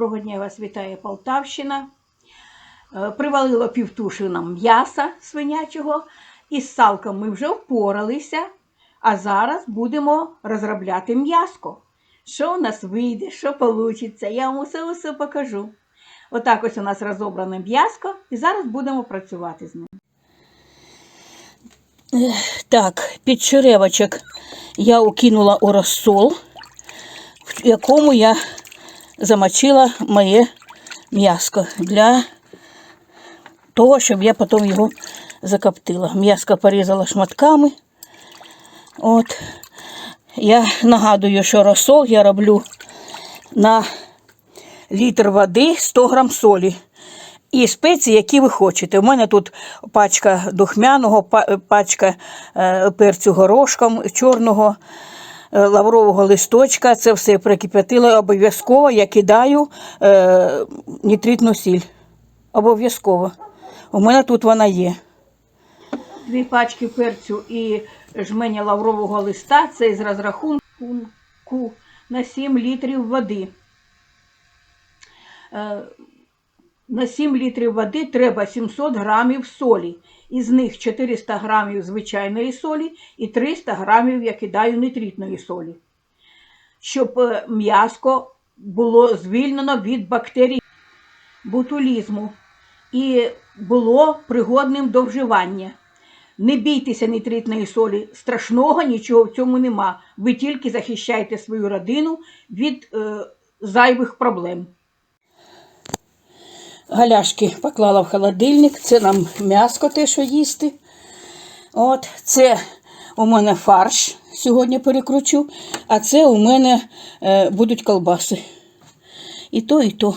Доброго дня вас вітає Полтавщина. Е, Привалило півтуші нам м'яса свинячого. Із салком ми вже впоралися, а зараз будемо розробляти м'яско. Що у нас вийде, що вийде, я вам усе усе покажу. Отак ось у нас розобране м'яско, і зараз будемо працювати з ним. Так, під черевочок я укинула у розсол, в якому я замочила моє м'яско для того, щоб я потім його закоптила. М'яско порізала шматками. От. Я нагадую, що розсол я роблю на літр води 100 грам солі. І спеції, які ви хочете. У мене тут пачка духмяного, пачка е, перцю горошком чорного, лаврового листочка. Це все прикип'ятила обов'язково. Я кидаю е, нітритну сіль. Обов'язково. У мене тут вона є. Дві пачки перцю і жменя лаврового листа. Це з розрахунку на 7 літрів води. На 7 літрів води треба 700 грамів солі. Із них 400 грамів звичайної солі і 300 грамів я кидаю нитритної солі. Щоб е, м'яско було звільнено від бактерій ботулізму і було пригодним до вживання. Не бійтеся нитритної солі, страшного нічого в цьому нема. Ви тільки захищаєте свою родину від е, зайвих проблем. Галяшки поклала в холодильник. Це нам м'яско те, що їсти. От, це у мене фарш. Сьогодні перекручу, а це у мене е, будуть колбаси. І то, і то.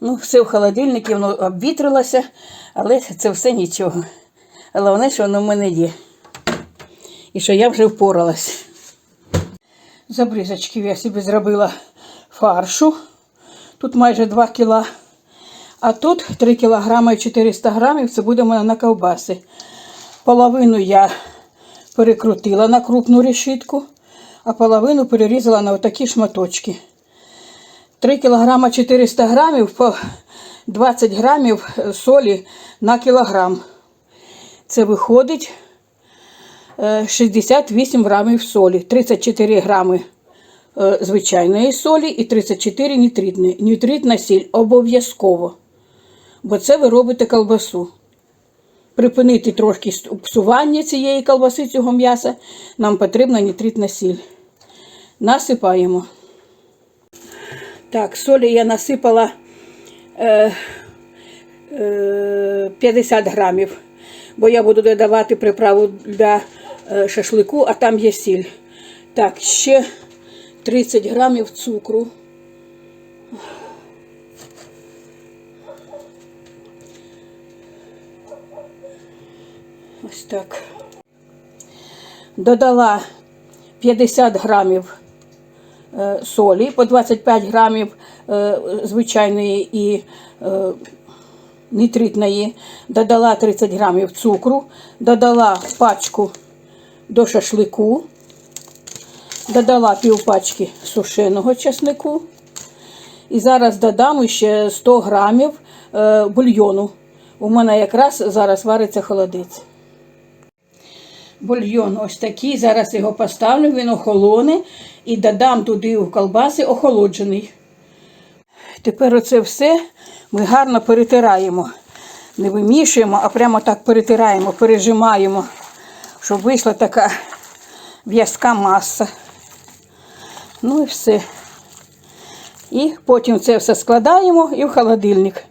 Ну, все в холодильнику, воно обвітрилося, але це все нічого. Головне, що воно в мене є. І що я вже впоралась. З обрізочків я собі зробила фаршу. Тут майже 2 кіла. А тут 3 кілограми і 400 грамів це буде в мене на ковбаси. Половину я перекрутила на крупну решітку, а половину перерізала на отакі шматочки. 3 кілограма 400 грамів по 20 грамів е, солі на кілограм. Це виходить е, 68 грамів солі, 34 грами е, звичайної солі і 34 нітритної. Нітритна сіль обов'язково. Бо це ви робите колбасу. Припинити трошки псування цієї колбаси, цього м'яса, нам потрібна нітритна сіль. Насипаємо. Так, солі я насипала е, е, 50 грамів, бо я буду додавати приправу для е, шашлику, а там є сіль. Так, ще 30 грамів цукру. Ось так. Додала 50 грамів е, солі, по 25 грамів е, звичайної і е, нитритної, додала 30 грамів цукру, додала пачку до шашлику, додала півпачки сушеного чеснику. І зараз додам ще 100 грамів бульйону. У мене якраз зараз вариться холодець. Бульйон ось такий. Зараз його поставлю, він охолоне і додам туди в колбаси охолоджений. Тепер оце все ми гарно перетираємо. Не вимішуємо, а прямо так перетираємо, пережимаємо, щоб вийшла така в'язка маса. Ну і все. І потім це все складаємо і в холодильник.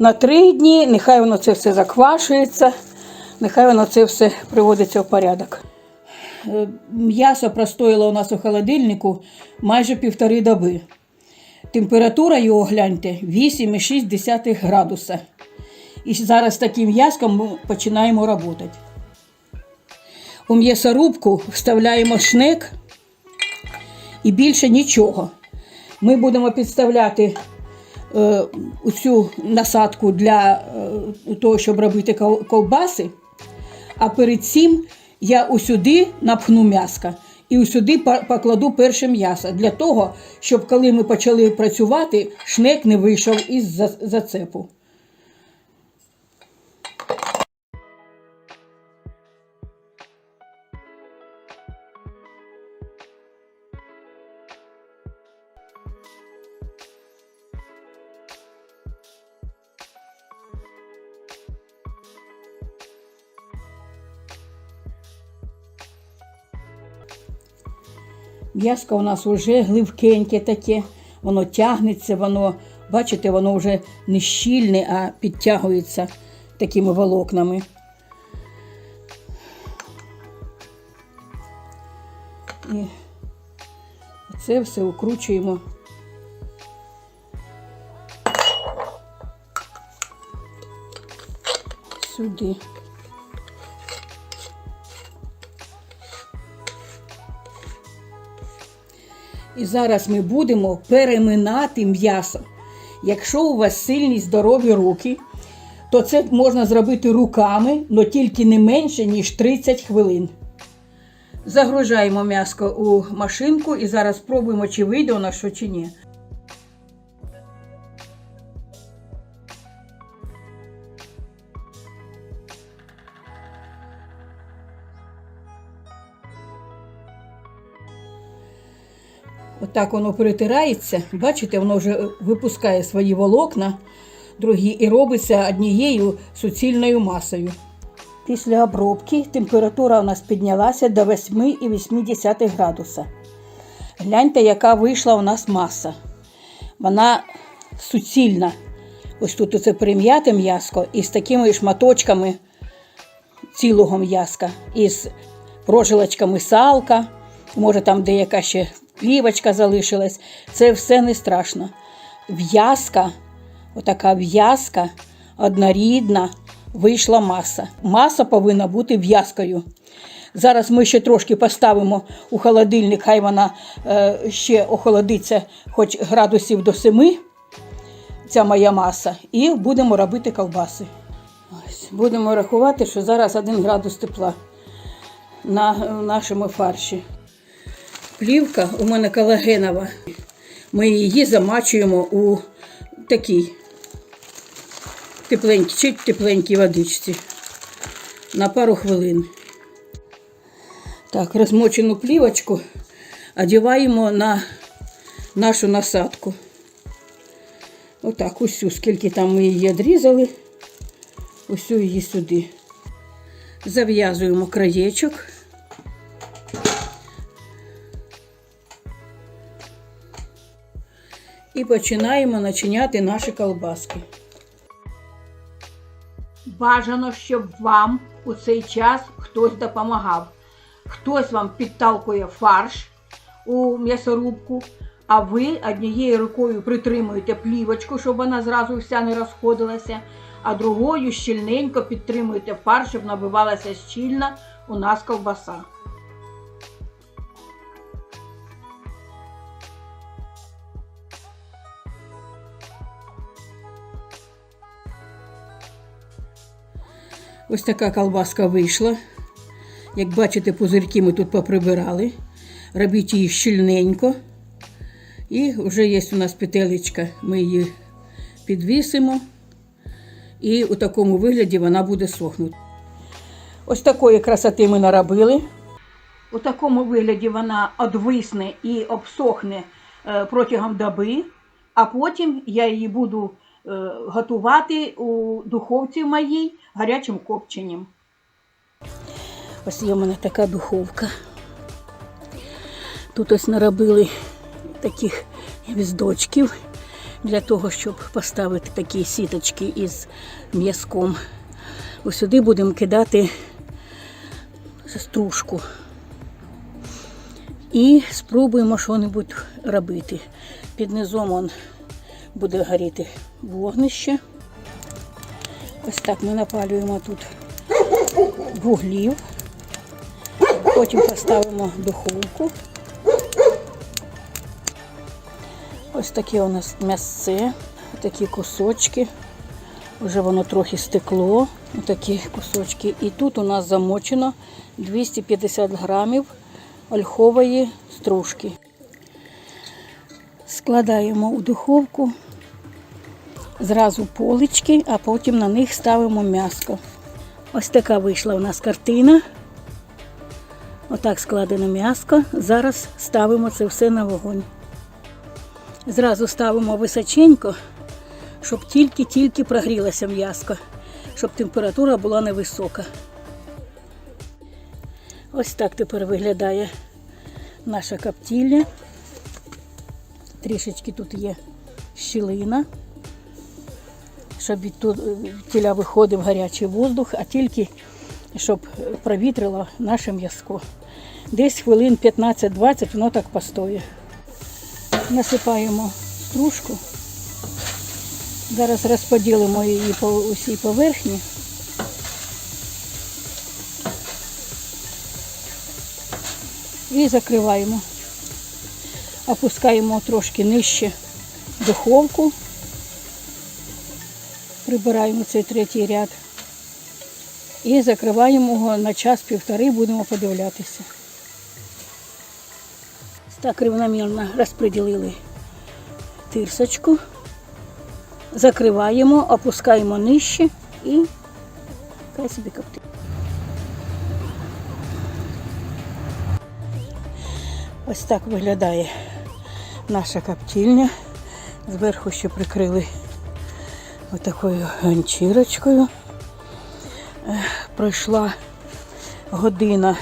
На три дні, нехай воно це все заквашується, нехай воно це все приводиться в порядок. Е, М'ясо простоїло у нас у холодильнику майже півтори доби. Температура його гляньте 8,6 градуса. І зараз з таким м'яском ми починаємо працювати. У м'ясорубку вставляємо шнек і більше нічого. Ми будемо підставляти цю насадку для е, того, щоб робити ковбаси. А перед цим я усюди напхну м'яска і усюди покладу перше м'ясо для того, щоб коли ми почали працювати, шнек не вийшов із за- зацепу. М'яско у нас вже гливкеньке таке, воно тягнеться, воно, бачите, воно вже не щільне, а підтягується такими волокнами. І це все укручуємо. Сюди. І зараз ми будемо переминати м'ясо. Якщо у вас сильні здорові руки, то це можна зробити руками, але тільки не менше, ніж 30 хвилин. Загружаємо м'яско у машинку і зараз спробуємо, чи вийде у що чи ні. Отак воно перетирається. Бачите, воно вже випускає свої волокна, другі, і робиться однією суцільною масою. Після обробки температура у нас піднялася до 8,8 градуса. Гляньте, яка вийшла у нас маса. Вона суцільна. Ось тут оце прим'яте м'яско із такими шматочками цілого м'яска, із прожилочками салка, може там деяка ще плівочка залишилась. Це все не страшно. В'язка, отака в'язка, однорідна, вийшла маса. Маса повинна бути в'язкою. Зараз ми ще трошки поставимо у холодильник, хай вона е, ще охолодиться хоч градусів до 7, ця моя маса, і будемо робити ковбаси. Ось, будемо рахувати, що зараз 1 градус тепла на нашому фарші. Плівка у мене колагенова. Ми її замачуємо у такій тепленькій, чуть тепленькій водичці на пару хвилин. Так, розмочену плівочку одягаємо на нашу насадку. Отак, усю, скільки там ми її відрізали, усю її сюди. Зав'язуємо краєчок. І починаємо начиняти наші колбаски. Бажано, щоб вам у цей час хтось допомагав. Хтось вам підталкує фарш у м'ясорубку, а ви однією рукою притримуєте плівочку, щоб вона зразу вся не розходилася, а другою щільненько підтримуєте фарш, щоб набивалася щільно у нас ковбаса. Ось така колбаска вийшла. Як бачите, пузирки ми тут поприбирали. Робіть її щільненько. І вже є у нас петелечка. Ми її підвісимо. І у такому вигляді вона буде сохнути. Ось такої красоти ми наробили. У такому вигляді вона одвисне і обсохне е, протягом доби, а потім я її буду готувати у духовці моїй гарячим копченням. Ось є в мене така духовка. Тут ось наробили таких гвіздочків для того, щоб поставити такі сіточки із м'язком. Ось сюди будемо кидати стружку. І спробуємо щось робити. Під низом он буде горіти вогнище. Ось так ми напалюємо тут вуглів. Потім поставимо духовку. Ось таке у нас м'ясце, такі кусочки. Вже воно трохи стекло, такі кусочки. І тут у нас замочено 250 грамів ольхової стружки. Складаємо у духовку зразу полички, а потім на них ставимо м'яско. Ось така вийшла у нас картина. Отак складено м'яско. Зараз ставимо це все на вогонь. Зразу ставимо височенько, щоб тільки-тільки прогрілося м'яско, щоб температура була невисока. Ось так тепер виглядає наша коптільня. Трішечки тут є щілина, щоб від тут- тіля виходив гарячий воздух, а тільки щоб провітрило наше м'язко. Десь хвилин 15-20 воно так постоє. Насипаємо стружку. Зараз розподілимо її по усій поверхні. І закриваємо. Опускаємо трошки нижче духовку. Прибираємо цей третій ряд. І закриваємо його на час-півтори, будемо подивлятися. Так рівномірно розподілили тирсочку. Закриваємо, опускаємо нижче і хай собі коптить. Ось так виглядає наша коптильня. Зверху ще прикрили отакою ганчірочкою. Е, Пройшла година.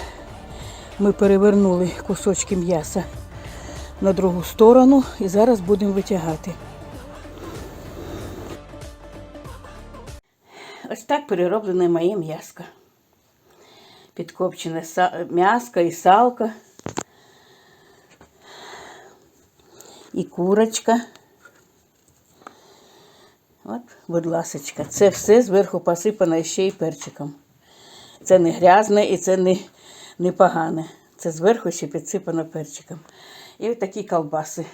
Ми перевернули кусочки м'яса на другу сторону і зараз будемо витягати. Ось так перероблене моє м'яско. Підкопчене м'яско і салко. І курочка. От, будь ласочка, це все зверху посипано ще й перчиком. Це не грязне і це не, не погане. Це зверху ще підсипано перчиком. І ось такі колбаси.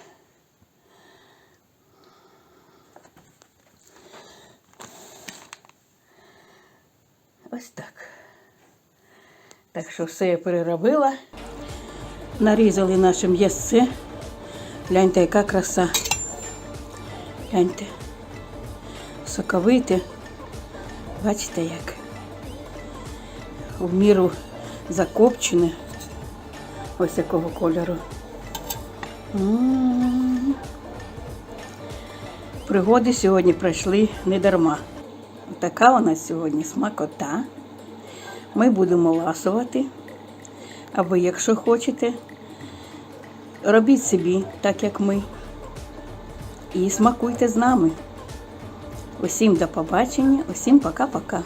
Ось так. Так що все я переробила. Нарізали наше м'ясце. Гляньте, яка краса. Гляньте. Соковите. Бачите як? В міру закопчене. Ось якого кольору. Пригоди сьогодні пройшли не дарма. Така у нас сьогодні смакота. Ми будемо ласувати. А ви, якщо хочете, робіть собі так, як ми. І смакуйте з нами. Усім до побачення, усім пока-пока.